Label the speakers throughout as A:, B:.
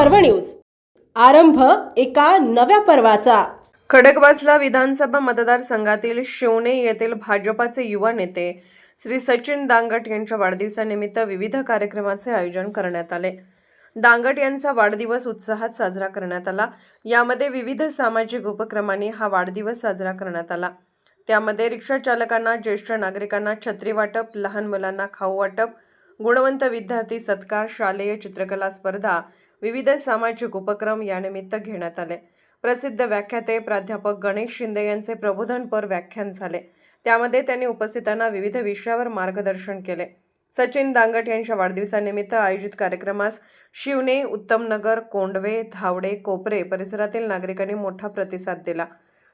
A: पर्व न्यूज. आरंभ एका नव्या पर्वाचा.
B: खडकवासला विधानसभा मतदारसंघातील शिवणे येथील भाजपाचे युवा नेते श्री सचिन दांगट यांच्या वाढदिवसानिमित्त विविध कार्यक्रमाचे आयोजन करण्यात आले. दांगट यांचा वाढदिवस उत्साहात साजरा करण्यात आला. यामध्ये विविध सामाजिक उपक्रमांनी हा वाढदिवस साजरा करण्यात आला. त्यामध्ये रिक्षा चालकांना ज्येष्ठ नागरिकांना छत्री वाटप लहान मुलांना खाऊ वाटप गुणवंत विद्यार्थी सत्कार शालेय चित्रकला स्पर्धा विविध सामाजिक उपक्रम यानिमित्त घेण्यात आले. प्रसिद्ध व्याख्याते प्राध्यापक गणेश शिंदे यांचे प्रबोधनपर व्याख्यान झाले. त्यामध्ये त्यांनी उपस्थितांना विविध विषयावर मार्गदर्शन केले. सचिन दांगट यांच्या वाढदिवसानिमित्त आयोजित कार्यक्रमास शिवने उत्तमनगर कोंडवे धावडे कोपरे परिसरातील नागरिकांनी मोठा प्रतिसाद दिला.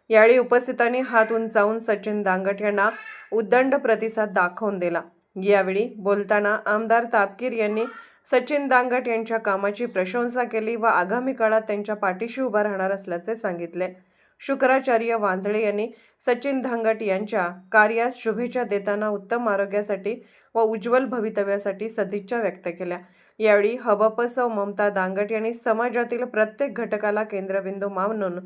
B: यावेळी उपस्थितांनी हात उंचावून सचिन दांगट यांना उद्दंड प्रतिसाद दाखवून दिला. यावेळी बोलताना आमदार तापकीर यांनी सचिन दांगट यांच्या कामाची प्रशंसा केली व आगामी काळात त्यांच्या पाठीशी उभा राहणार असल्याचे सांगितले. शुक्राचार्य वांजळे यांनी सचिन धांगट यांच्या कार्यास शुभेच्छा देताना उत्तम आरोग्यासाठी व उज्ज्वल भवितव्यासाठी सदिच्छा व्यक्त केल्या. यावेळी हबपसव ममता दांगट यांनी समाजातील प्रत्येक घटकाला केंद्रबिंदू मानून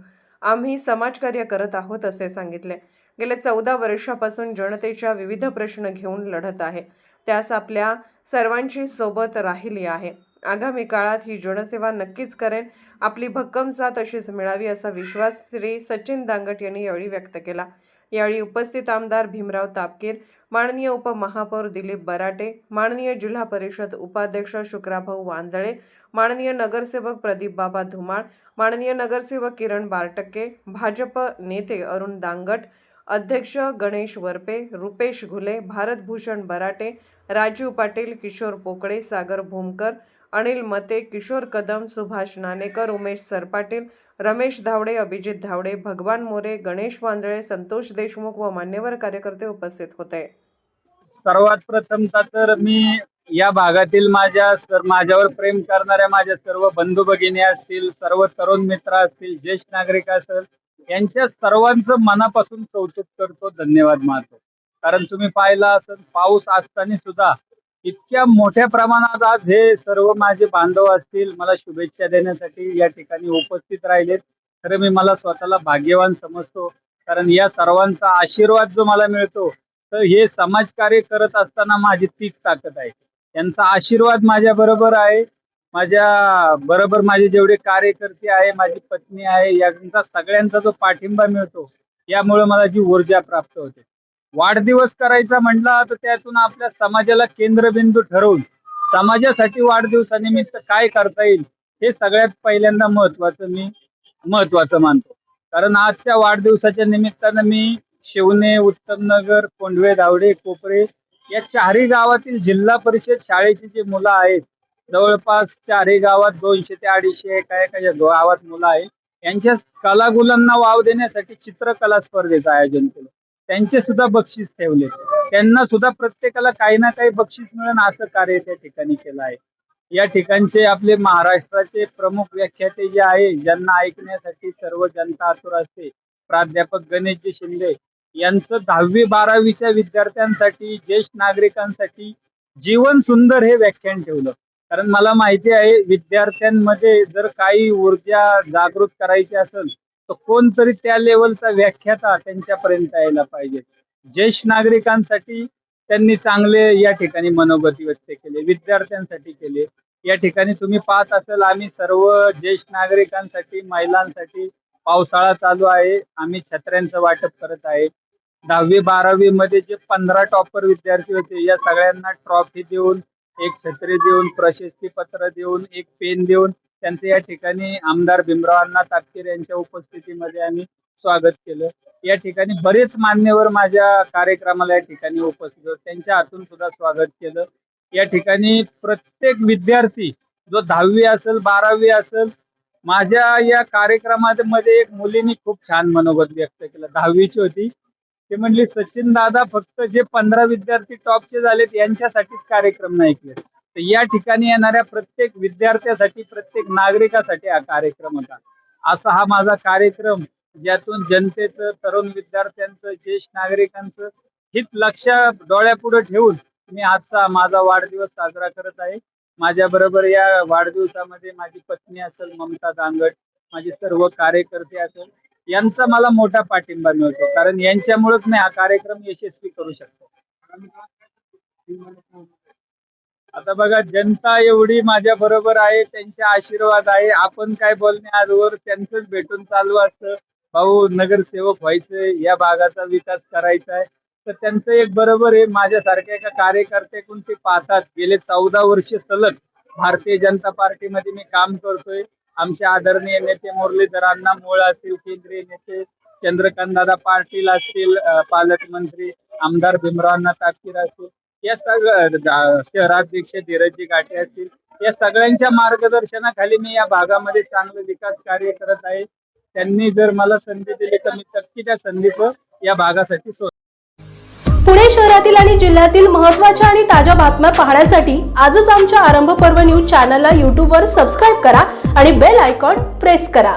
B: आम्ही समाजकार्य करत आहोत असे सांगितले. गेल्या चौदा वर्षापासून जनतेच्या विविध प्रश्न घेऊन लढत आहे. त्यास आपल्या सर्वांची सोबत राहिली आहे. आगामी काळात ही जनसेवा नक्कीच करेन. आपली भक्कम साथ अशीच मिळावी असा विश्वास श्री सचिन दांगट यांनी यावेळी व्यक्त केला. यावेळी उपस्थित आमदार भीमराव तापकीर माननीय उपमहापौर दिलीप बराटे माननीय जिल्हा परिषद उपाध्यक्ष शुक्राभाऊ वांजळे माननीय नगरसेवक प्रदीप बाबा धुमाळ माननीय नगरसेवक किरण बारटक्के भाजप नेते अरुण दांगट अध्यक्ष गणेश वरपे रुपेश घुले भारतभूषण बराटे राजीव पाटील किशोर पोकळे सागर भूमकर अनिल मते किशोर कदम सुभाष नाणेकर उमेश सरपाटील रमेश धावडे अभिजित धावडे भगवान मोरे गणेश वांजळे संतोष देशमुख व मान्यवर कार्यकर्ते उपस्थित होते.
C: सर्वात प्रथमतः तर मी या भागातील माझ्या सर माझ्यावर प्रेम करणाऱ्या माझ्या सर्व बंधू भगिनी असतील सर्व तरुण मित्र असतील ज्येष्ठ नागरिक असेल यांच्या सर्वांचं मनापासून कौतुक करतो. धन्यवाद मानतो कारण तुम्ही पाहिला असेल पाऊस असताना सुद्धा इतक्या मोठ्या प्रमाणात आज हे सर्व माझे बांधव असतील मला शुभेच्छा देण्यासाठी या ठिकाणी उपस्थित राहिलेत. खरं मी मला स्वतःला भाग्यवान समजतो. कारण या सर्वांचा आशीर्वाद जो मला मिळतो तर हे समाजकार्य करत असताना माझी तीच ताकद आहे. त्यांचा आशीर्वाद माझ्या बरोबर आहे. माझ्या बरोबर माझे जेवढे कार्यकर्ते आहे माझी पत्नी आहे यांचा सगळ्यांचा जो पाठिंबा मिळतो यामुळे मला जी ऊर्जा प्राप्त होते. वाढदिवस करायचा म्हटला तर त्यातून आपल्या समाजाला केंद्रबिंदू ठरवून समाजासाठी वाढदिवसानिमित्त काय करता येईल हे सगळ्यात पहिल्यांदा महत्वाचं मी महत्वाचं मानतो. कारण आजच्या वाढदिवसाच्या निमित्तानं मी शिवणे उत्तमनगर कोंडवे धावडे कोपरे या चारही गावातील जिल्हा परिषद शाळेची जी मुलं आहेत जवळपास चारही गावात दोनशे ते अडीचशे एका काय गावात मुलं आहेत यांच्या कलागुलांना वाव देण्यासाठी चित्रकला स्पर्धेचं आयोजन केलं. त्यांचे सुद्धा बक्षीस ठेवले. त्यांना सुद्धा प्रत्येकाला काही ना काही बक्षीस मिळेल असं कार्य त्या ठिकाणी केलं आहे. या ठिकाणचे आपले महाराष्ट्राचे प्रमुख व्याख्याते जे आहे ज्यांना ऐकण्यासाठी सर्व जनता आतुर असते प्राध्यापक गणेशजी शिंदे यांचं दहावी बारावीच्या विद्यार्थ्यांसाठी ज्येष्ठ नागरिकांसाठी जीवन सुंदर हे व्याख्यान ठेवलं. कारण मला माहिती आहे विद्यार्थ्यांमध्ये जर काही ऊर्जा जागृत करायची असेल तर कोणतरी त्या लेवलचा व्याख्याता त्यांच्यापर्यंत यायला पाहिजे. ज्येष्ठ नागरिकांसाठी त्यांनी चांगले या ठिकाणी मनोगती व्यक्त केले विद्यार्थ्यांसाठी केले. या ठिकाणी तुम्ही पाहत असाल आम्ही सर्व ज्येष्ठ नागरिकांसाठी महिलांसाठी पावसाळा चालू आहे. आम्ही छत्र्यांचं वाटप करत आहे. दहावी बारावी मध्ये जे पंधरा टॉपर विद्यार्थी होते या सगळ्यांना ट्रॉफी देऊन एक छत्री देऊन प्रशस्ती पत्र देऊन एक पेन देऊन त्यांचं या ठिकाणी आमदार भीमरावांना तापकीर यांच्या उपस्थितीमध्ये आम्ही स्वागत केलं. या ठिकाणी बरेच मान्यवर माझ्या कार्यक्रमाला या ठिकाणी उपस्थित होते. त्यांच्या हातून सुद्धा स्वागत केलं. या ठिकाणी प्रत्येक विद्यार्थी जो दहावी असेल बारावी असेल माझ्या या कार्यक्रमामध्ये एक मुलीने खूप छान मनोगत व्यक्त केलं. दहावीची होती. ते म्हणली सचिन दादा फक्त जे पंधरा विद्यार्थी टॉपचे झालेत यांच्यासाठीच कार्यक्रम नाही केले. तर या ठिकाणी येणाऱ्या प्रत्येक विद्यार्थ्यासाठी प्रत्येक नागरिकासाठी हा कार्यक्रम होता. असा हा माझा कार्यक्रम ज्यातून जनतेचं तरुण विद्यार्थ्यांचं ज्येष्ठ नागरिकांचं हित लक्ष डोळ्यापुढे ठेवून मी आजचा माझा वाढदिवस साजरा करत आहे. माझ्या बरोबर या वाढदिवसामध्ये माझी पत्नी असेल ममता दांगट माझे सर्व कार्यकर्ते असेल यांचा मला मोठा पाठिंबा मिळतो. कारण यांच्यामुळेच मी हा कार्यक्रम यशस्वी करू शकतो. आता बघा जनता एवढी माझ्या बरोबर आहे त्यांचे आशीर्वाद आहे. आपण काय बोलणे आजवर त्यांचंच भेटून चालू असतं. भाऊ नगरसेवक व्हायचंय या भागाचा विकास करायचा आहे. तर त्यांचं एक बरोबर आहे माझ्यासारख्या एका कार्यकर्त्याकडून ते पाहतात. गेले चौदा वर्ष सलग भारतीय जनता पार्टीमध्ये मी काम करतोय. आमचे आदरणीय नेते मुरलीधर अण्णा मोळ असतील केंद्रीय नेते चंद्रकांत दादा पाटील असतील पालकमंत्री आमदार भीमरावांना तापकीर असतील. या सगळ्या शहराध्यक्ष धीरजी गाठे असतील. या सगळ्यांच्या मार्गदर्शनाखाली मी या भागामध्ये चांगलं विकास कार्य करत आहे. त्यांनी जर मला संधी दिली तर मी नक्की त्या संधीचं या भागासाठी सोड
A: पुणे शहरातील आणि जिल्ह्यातील महत्त्वाच्या आणि ताज्या बातम्या पाहण्यासाठी आजच आमच्या आरंभ पर्व न्यूज चॅनलला यूट्यूबवर सबस्क्राईब करा आणि बेल आयकॉन प्रेस करा.